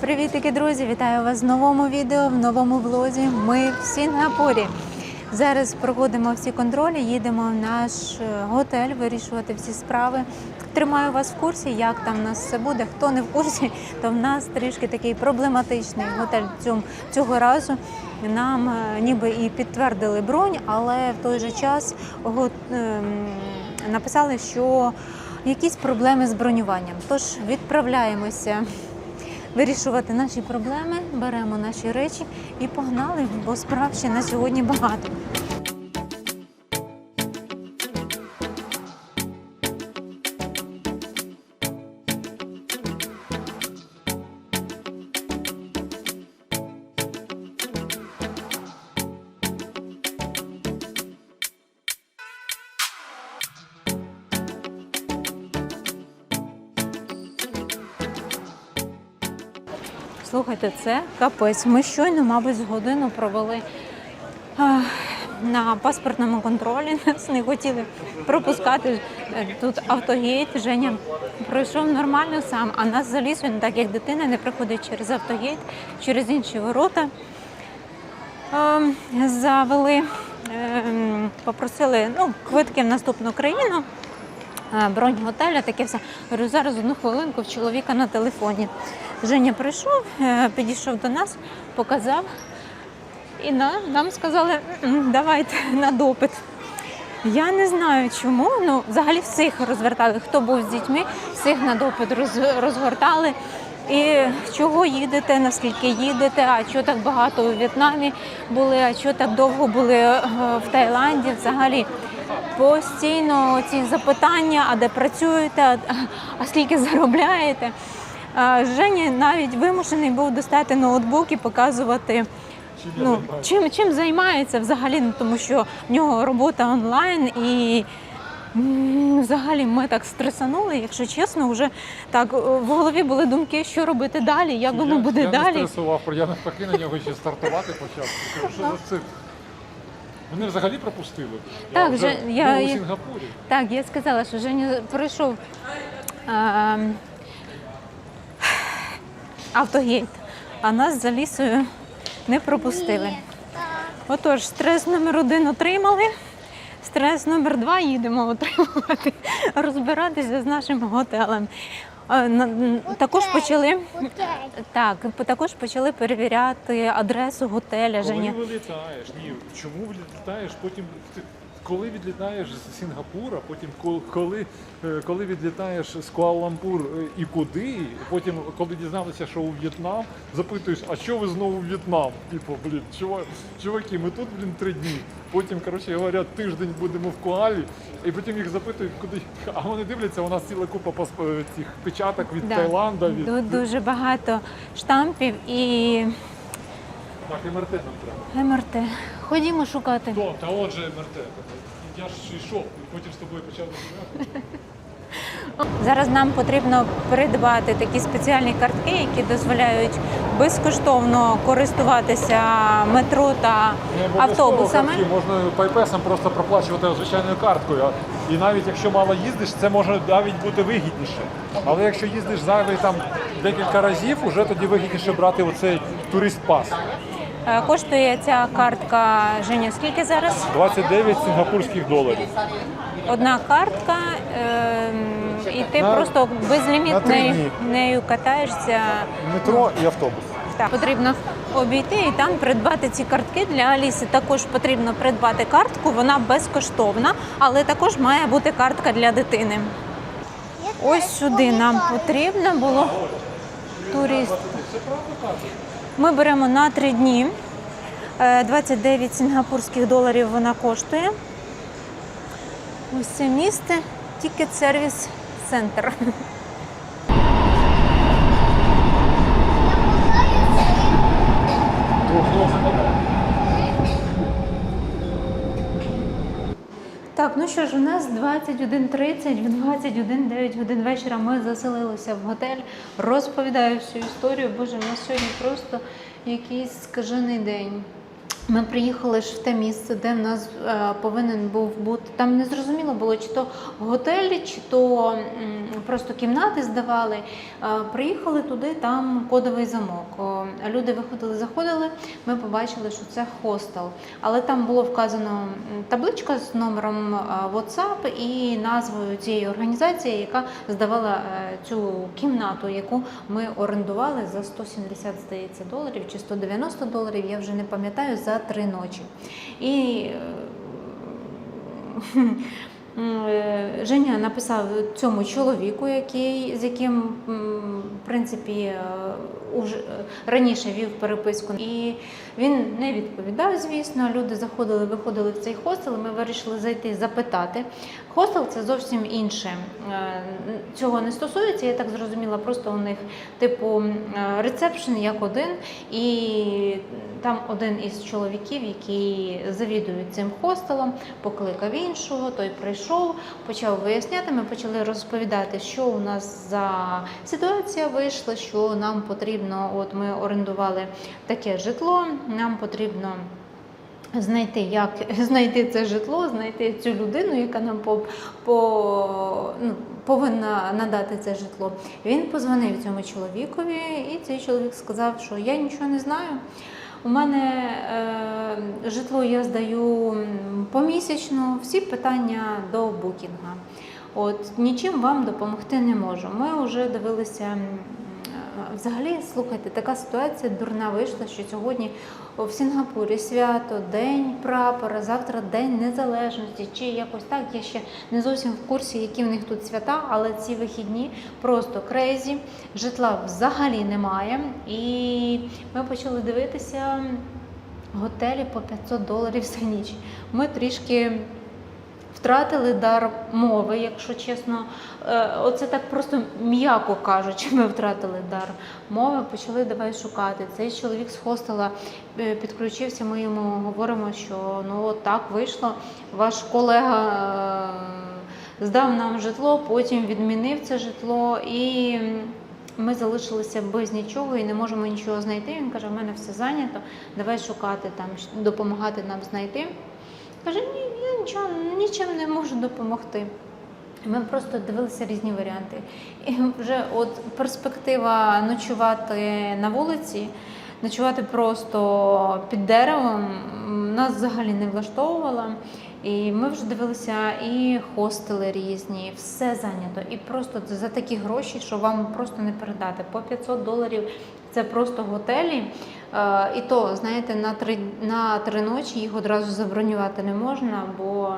Привітики, друзі! Вітаю вас в новому відео, в новому влозі. Ми в Сінгапурі. Зараз проходимо всі контролі, їдемо в наш е, готель вирішувати всі справи. Тримаю вас в курсі, як там у нас все буде. Хто не в курсі, то в нас трішки такий проблематичний готель цьому, цього разу. Нам е, ніби і підтвердили бронь, але в той же час го- ем, написали, що якісь проблеми з бронюванням. Тож відправляємося вирішувати наші проблеми, беремо наші речі і погнали, бо справ ще на сьогодні багато. Слухайте, це капець. Ми щойно, мабуть, годину провели на паспортному контролі. Нас не хотіли пропускати. Тут автогейт. Женя пройшов нормально сам, а нас заліз він, так як дитина, не приходить через автогейт, через інші ворота. Ем, Завели, ем, попросили ну, квитки в наступну країну. Е, бронь готеля, таке все. Говорю, зараз одну хвилинку в чоловіка на телефоні. Женя прийшов, е, підійшов до нас, показав. І на, нам сказали, давайте на допит. Я не знаю чому. Ну, взагалі всіх розвертали. Хто був з дітьми, всіх на допит роз, розгортали. І чого їдете, наскільки їдете, а чого так багато у В'єтнамі були, а чого так довго були е, в Таїланді. Взагалі постійно ці запитання, а де працюєте, а, скільки заробляєте. А, Женя навіть вимушений був достати ноутбук і показувати. Ну, чим, чим займається взагалі, ну, тому що в нього робота онлайн і взагалі ми так стресанули, якщо чесно, вже так в голові були думки, що робити далі, як воно буде я далі. не стресував, я навпаки на нього ще стартувати почав. Що за цирк? Мене взагалі пропустили. Так, я вже вже я- був у Сінгапурі. Так, я сказала, що Женя пройшов а, автогейт, а нас за лісою не пропустили. Отож, стрес номер один отримали. Стрес номер два їдемо отримувати, розбиратися з нашим готелем. Також почали так, також почали перевіряти адресу готеля. Коли Женя. вилітаєш? Ні, чому вилітаєш, Потім ти- коли відлітаєш з Сінгапура, потім ко- коли, е, коли відлітаєш з Куала-Лампур е, і куди, потім, коли дізналися, що у В'єтнам, запитуєш, а що ви знову в В'єтнам? Типу, блін, чува- чуваки, ми тут, блін, три дні. Потім, коротше, говорять, тиждень будемо в Куалі, і потім їх запитують, куди. А вони дивляться, у нас ціла купа пасп- цих печаток від Да. Таїланда. Від... Дуже багато штампів і Так, МРТ нам треба. МРТ. Ходімо шукати. То, та отже МРТ. Я ж йшов, і потім з тобою почав розмовляти. Зараз нам потрібно придбати такі спеціальні картки, які дозволяють безкоштовно користуватися метро та Не автобусами. картки, Можна пайпесом просто проплачувати звичайною карткою. І навіть якщо мало їздиш, це може навіть бути вигідніше. Але якщо їздиш зайвий там декілька разів, уже тоді вигідніше брати оцей турист-пас. Е, Коштує ця картка Женя, скільки зараз? 29 сінгапурських доларів. Одна картка, ем, і ти На- просто на три нею, дні. нею катаєшся. Метро і автобус. Так, потрібно обійти і там придбати ці картки. Для Аліси також потрібно придбати картку. Вона безкоштовна, але також має бути картка для дитини. Ось сюди нам потрібно було турист. Ми беремо на три дні. Е, 29 сінгапурських доларів вона коштує. Ось це місце, тікет сервіс центр. Так, ну що ж, у нас 21.30, в 21.09 годин вечора ми заселилися в готель. Розповідаю всю історію. Боже, у нас сьогодні просто якийсь скажений день. Ми приїхали ж в те місце, де в нас е, повинен був бути. Там не зрозуміло було, чи то готель, чи то просто кімнати здавали. Е, приїхали туди, там кодовий замок. Люди виходили, заходили. Ми побачили, що це хостел. Але там було вказано табличка з номером е, WhatsApp і назвою цієї організації, яка здавала цю кімнату, яку ми орендували за 170, здається, доларів чи 190 доларів, я вже не пам'ятаю, за три ночі. І е, е, Женя написав цьому чоловіку, який, з яким в принципі е, уже е, раніше вів переписку. І він не відповідав, звісно. Люди заходили, виходили в цей хостел. Ми вирішили зайти запитати. Хостел це зовсім інше. Е, Цього не стосується, я так зрозуміла. Просто у них типу е, рецепшн як один, і там один із чоловіків, який завідує цим хостелом, покликав іншого, той прийшов, почав виясняти. Ми почали розповідати, що у нас за ситуація вийшла, що нам потрібно. От ми орендували таке житло, нам потрібно. Знайти, як знайти це житло, знайти цю людину, яка нам по, по, ну, повинна надати це житло. Він позвонив цьому чоловікові, і цей чоловік сказав, що я нічого не знаю. У мене е, житло я здаю помісячно, всі питання до букінга. От нічим вам допомогти не можу. Ми вже дивилися. Взагалі, слухайте, така ситуація дурна вийшла, що сьогодні в Сінгапурі свято, День прапора, завтра День Незалежності, чи якось так. Я ще не зовсім в курсі, які в них тут свята, але ці вихідні просто крейзі. Житла взагалі немає. І ми почали дивитися готелі по 500 доларів за ніч. Ми трішки. Втратили дар мови, якщо чесно. Е, Оце так просто м'яко кажучи, ми втратили дар мови, почали давай шукати. Цей чоловік з хостела е, підключився. Ми йому говоримо, що ну от так вийшло. Ваш колега е, здав нам житло, потім відмінив це житло, і ми залишилися без нічого і не можемо нічого знайти. Він каже: в мене все зайнято, давай шукати там, допомагати нам знайти. Каже, ні, я нічого, нічим не можу допомогти. Ми просто дивилися різні варіанти. І вже от перспектива ночувати на вулиці, ночувати просто під деревом нас взагалі не влаштовувала. І ми вже дивилися і хостели різні, все зайнято. І просто за такі гроші, що вам просто не передати. По 500 доларів це просто готелі. Е, І то, знаєте, на три, на три ночі їх одразу забронювати не можна, бо,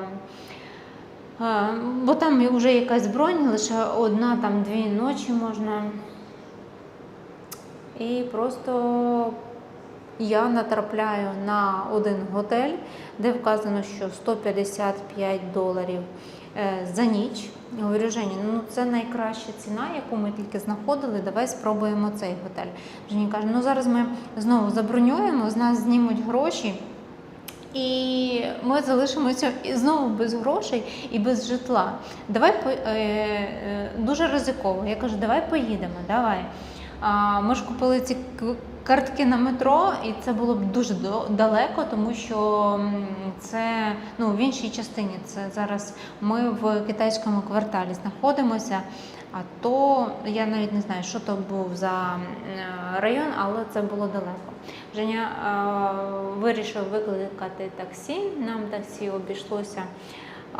е, бо там вже якась бронь, лише одна, там дві ночі можна. І просто я натрапляю на один готель, де вказано, що 155 доларів е, за ніч. Я Говорю, Жені, ну це найкраща ціна, яку ми тільки знаходили. Давай спробуємо цей готель. Жені каже, ну зараз ми знову забронюємо, з нас знімуть гроші. І ми залишимося знову без грошей і без житла. Давай е, е, дуже ризиково. Я кажу, давай поїдемо, давай. Ми ж купили ці картки на метро, і це було б дуже далеко, тому що це ну, в іншій частині. Це зараз ми в китайському кварталі знаходимося. А то я навіть не знаю, що то був за район, але це було далеко. Женя е, вирішив викликати таксі. Нам таксі обійшлося. е,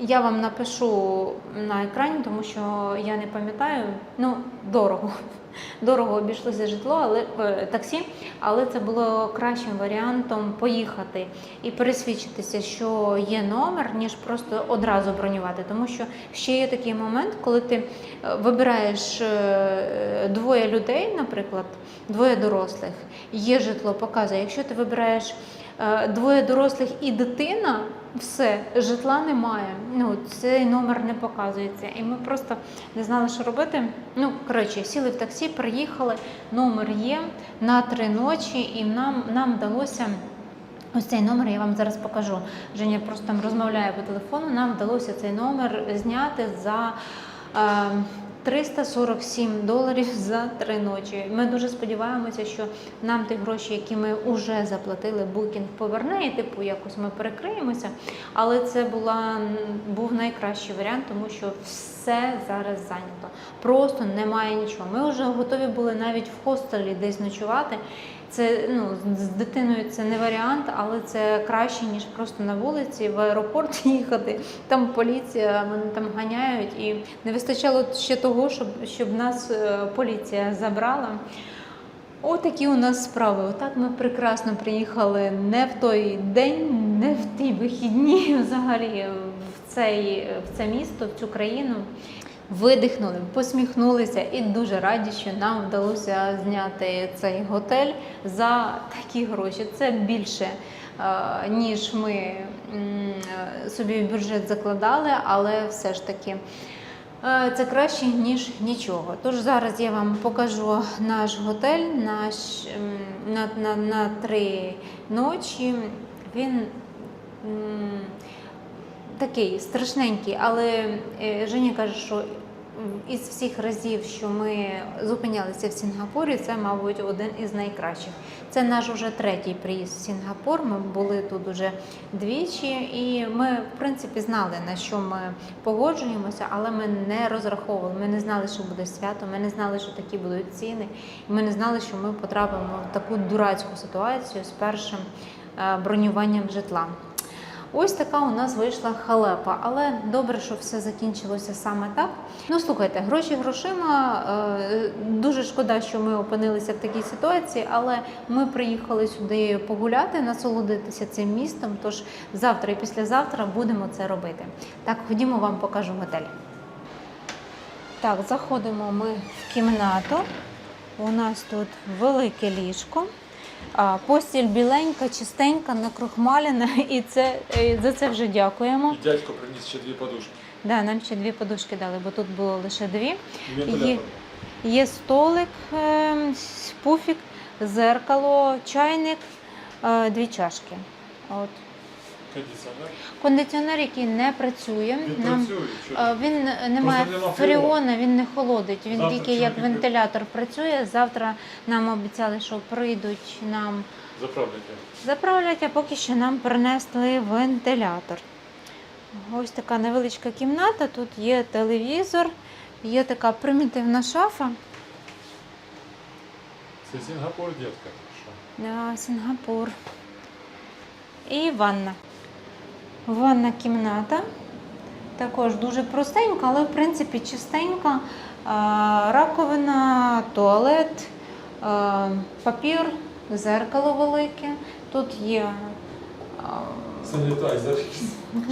я вам напишу на екрані, тому що я не пам'ятаю. Ну, дорого. Дорого обійшлося житло, але е, таксі, але це було кращим варіантом поїхати і пересвідчитися, що є номер, ніж просто одразу бронювати. Тому що ще є такий момент, коли ти е, вибираєш е, двоє людей, наприклад, двоє дорослих, є житло, показує. Якщо ти вибираєш двоє дорослих і дитина, все, житла немає. Ну, цей номер не показується. І ми просто не знали, що робити. Ну, коротше, сіли в таксі, приїхали, номер є на три ночі, і нам, нам вдалося. Ось цей номер я вам зараз покажу. Женя просто там розмовляє по телефону. Нам вдалося цей номер зняти за е, 347 доларів за три ночі. Ми дуже сподіваємося, що нам ті гроші, які ми вже заплатили, букінг поверне, і типу якось ми перекриємося. Але це була був найкращий варіант, тому що все зараз зайнято. Просто немає нічого. Ми вже готові були навіть в хостелі десь ночувати. Це ну з дитиною це не варіант, але це краще ніж просто на вулиці в аеропорт їхати. Там поліція, вони там ганяють, і не вистачало ще того, щоб щоб нас е, поліція забрала. Отакі у нас справи. Отак ми прекрасно приїхали не в той день, не в ті вихідні, взагалі в цей в це місто, в цю країну. Видихнули, посміхнулися і дуже раді, що нам вдалося зняти цей готель за такі гроші. Це більше, е, ніж ми собі в бюджет закладали, але все ж таки. Е, Це краще, ніж нічого. Тож зараз я вам покажу наш готель наш, на, на, на три ночі. Він такий страшненький, але е, Женя каже, що із всіх разів, що ми зупинялися в Сінгапурі, це, мабуть, один із найкращих. Це наш уже третій приїзд в Сінгапур. Ми були тут уже двічі, і ми, в принципі, знали, на що ми погоджуємося, але ми не розраховували. Ми не знали, що буде свято, ми не знали, що такі будуть ціни. Ми не знали, що ми потрапимо в таку дурацьку ситуацію з першим е, бронюванням житла. Ось така у нас вийшла халепа, але добре, що все закінчилося саме так. Ну слухайте, гроші грошима. е, Дуже шкода, що ми опинилися в такій ситуації, але ми приїхали сюди погуляти, насолодитися цим містом. Тож завтра і післязавтра будемо це робити. Так, ходімо, вам покажу готель. Так, заходимо ми в кімнату. У нас тут велике ліжко. Постіль біленька, чистенька, накрохмалена, і це за це вже дякуємо. І дядько приніс ще дві подушки. Да, нам ще дві подушки дали, бо тут було лише дві. Є, є столик, е, пуфік, зеркало, чайник, е, дві чашки. От. Кондиціонер. Кондиціонер, який не працює. Він Нам, працює. що е, він не має нема фреона, він не холодить. Він Завтра тільки чи як не вентилятор працює. Завтра нам обіцяли, що прийдуть нам Заправляйте. заправлять, а поки що нам принесли вентилятор. Ось така невеличка кімната. Тут є телевізор, є така примітивна шафа. Це Сінгапур, дітка. Що? Да, Сінгапур. І ванна. Ванна кімната. Також дуже простенька, але в принципі чистенька. Раковина, туалет, папір, зеркало велике. Тут є а, Санітайзер.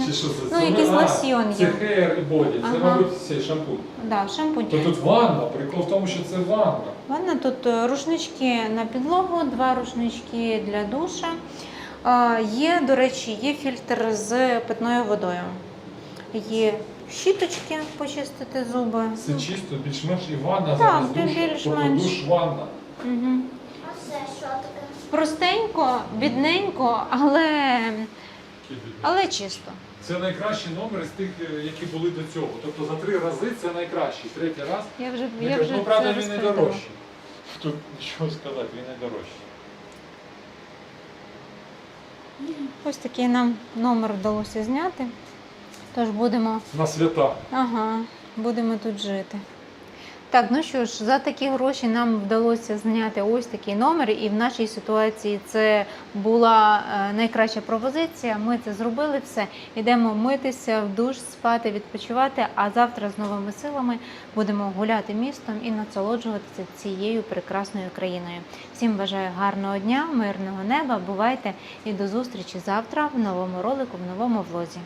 Чи що це? Ну, якийсь лосьйон Це є. хейр і боді. Це, Ага. мабуть, цей шампунь. да, шампунь. То тут ванна. Прикол в тому, що це ванна. Ванна тут е, рушнички на підлогу, два рушнички для душа. Є, до речі, є фільтр з питною водою. Є щіточки почистити зуби. Це чисто, більш-менш і ванна Так, зараз душ. більш-менш. Тобто душ ванна. Угу. А це що таке? Простенько, бідненько, але, але чисто. Це найкращий номер з тих, е, які були до цього. Тобто за три рази це найкращий. Третій раз. Я вже, Я вже ну, правда, це він не розповідала. дорожчий. Тут нічого сказати, він не дорожчий. Ось такий нам номер вдалося зняти. Тож будемо На свята. Ага, будемо тут жити. Так, ну що ж, за такі гроші нам вдалося зняти ось такий номер, і в нашій ситуації це була е, найкраща пропозиція. Ми це зробили все. Йдемо митися в душ, спати, відпочивати. А завтра з новими силами будемо гуляти містом і насолоджуватися цією прекрасною країною. Всім бажаю гарного дня, мирного неба. Бувайте і до зустрічі завтра в новому ролику, в новому влозі.